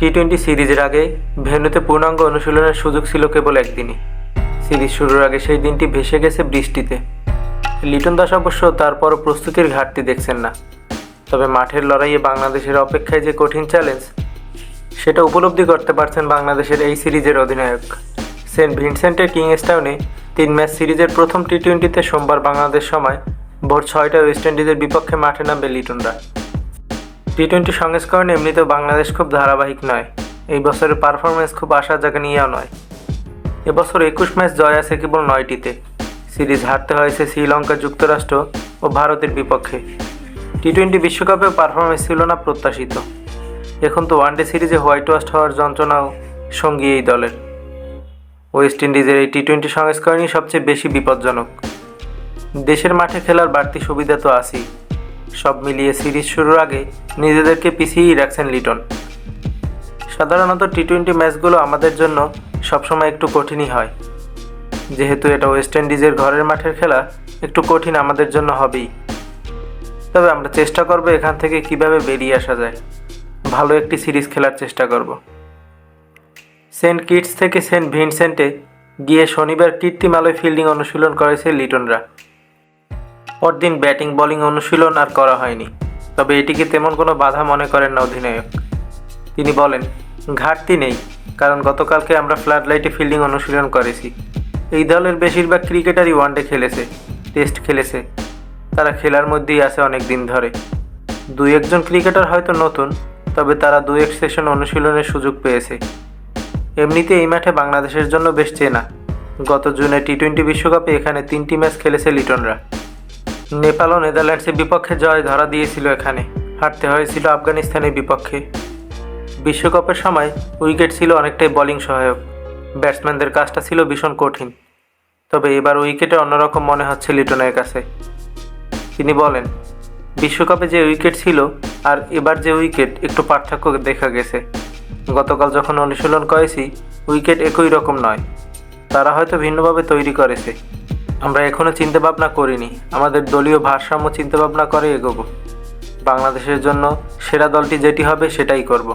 T twenty সিরিজের আগে ভেন্যুতে পূর্ণাঙ্গ অনুশীলনের সুযোগ ছিল কেবল একদিনই। সিরিজ শুরুর আগে সেই দিনটি ভেসে গেছে বৃষ্টিতে। লিটন দাস অবশ্য তারপরও প্রস্তুতির ঘাটতি দেখছেন না। তবে মাঠের লড়াইয়ে বাংলাদেশের অপেক্ষায় যে কঠিন চ্যালেঞ্জ, সেটা উপলব্ধি করতে পারছেন বাংলাদেশের এই সিরিজের অধিনায়ক। সেন্ট ভিনসেন্টের কিংস্টাউনে তিন ম্যাচ সিরিজের প্রথম টি টোয়েন্টিতে সোমবার বাংলাদেশ সময় ভোর ছয়টা ওয়েস্ট ইন্ডিজের বিপক্ষে মাঠে নামবে লিটনরা। টি টোয়েন্টি সংস্করণ এমনিতেও বাংলাদেশ খুব ধারাবাহিক নয়। এই বছরের পারফরমেন্স খুব আশার জায়গা নিয়েও নয় এবছর একুশ ম্যাচ জয় আছে কেবল নয়টিতে। সিরিজ হারতে হয়েছে শ্রীলঙ্কা, যুক্তরাষ্ট্র ও ভারতের বিপক্ষে। টি টোয়েন্টি বিশ্বকাপেও পারফরমেন্স ছিল না প্রত্যাশিত। এখন তো ওয়ানডে সিরিজে হোয়াইট ওয়াশ হওয়ার যন্ত্রণাও সঙ্গী এই দলের। ওয়েস্ট ইন্ডিজের এই টি টোয়েন্টি সংস্করণই সবচেয়ে বেশি বিপজ্জনক। দেশের মাঠে খেলার বাড়তি সুবিধা তো আছেই। সব মিলিয়ে সিরিজ শুরুর আগে নিজেদেরকে পিছিয়েই রাখছেন লিটন। সাধারণত টি টোয়েন্টি ম্যাচগুলো আমাদের জন্য সবসময় একটু কঠিনই হয়। যেহেতু এটা ওয়েস্ট ইন্ডিজের ঘরের মাঠের খেলা, একটু কঠিন আমাদের জন্য হবেই। তবে আমরা চেষ্টা করব এখান থেকে কীভাবে বেরিয়ে আসা যায়। ভালো একটি সিরিজ খেলার চেষ্টা করব। সেন্ট কিটস থেকে সেন্ট ভিনসেন্টে গিয়ে শনিবার কীর্তিমালয় ফিল্ডিং অনুশীলন করেছে লিটনরা। পরদিন ব্যাটিং, বোলিং অনুশীলন আর করা হয়নি। তবে এটিকে তেমন কোনো বাধা মনে করেন না অধিনায়ক। তিনি বলেন, ঘাটতি নেই, কারণ গতকালকে আমরা ফ্লাড লাইটে ফিল্ডিং অনুশীলন করেছি। এই দলের বেশিরভাগ ক্রিকেটারই ওয়ানডে খেলেছে, টেস্ট খেলেছে। তারা খেলার মধ্যেই আছে অনেক দিন ধরে। দু একজন ক্রিকেটার হয়তো নতুন, তবে তারা দু এক সেশন অনুশীলনের সুযোগ পেয়েছে। এমনিতে এই মাঠে বাংলাদেশের জন্য বেশ চেনা। গত জুনে টি টোয়েন্টি বিশ্বকাপে এখানে তিনটি ম্যাচ খেলেছে লিটনরা। নেপাল ও নেদারল্যান্ডসের বিপক্ষে জয় ধরা দিয়েছিল এখানে। হারতে হয়েছিল আফগানিস্তানের বিপক্ষে। বিশ্বকাপের সময় উইকেট ছিল অনেকটাই বোলিং সহায়ক। ব্যাটসম্যানদের কাজটা ছিল ভীষণ কঠিন। তবে এবার উইকেটে অন্যরকম মনে হচ্ছে লিটনের কাছে। তিনি বলেন, বিশ্বকাপে যে উইকেট ছিল আর এবার যে উইকেট, একটু পার্থক্য দেখা গেছে। গতকাল যখন অনুশীলন করেছি, উইকেট একই রকম নয়। তারা হয়তো ভিন্নভাবে তৈরি করেছে। আমরা এখনও চিন্তাভাবনা করিনি। আমাদের দলীয় ভারসাম্য চিন্তাভাবনা করে এগোবো। বাংলাদেশের জন্য সেরা দলটি যেটি হবে সেটাই করব।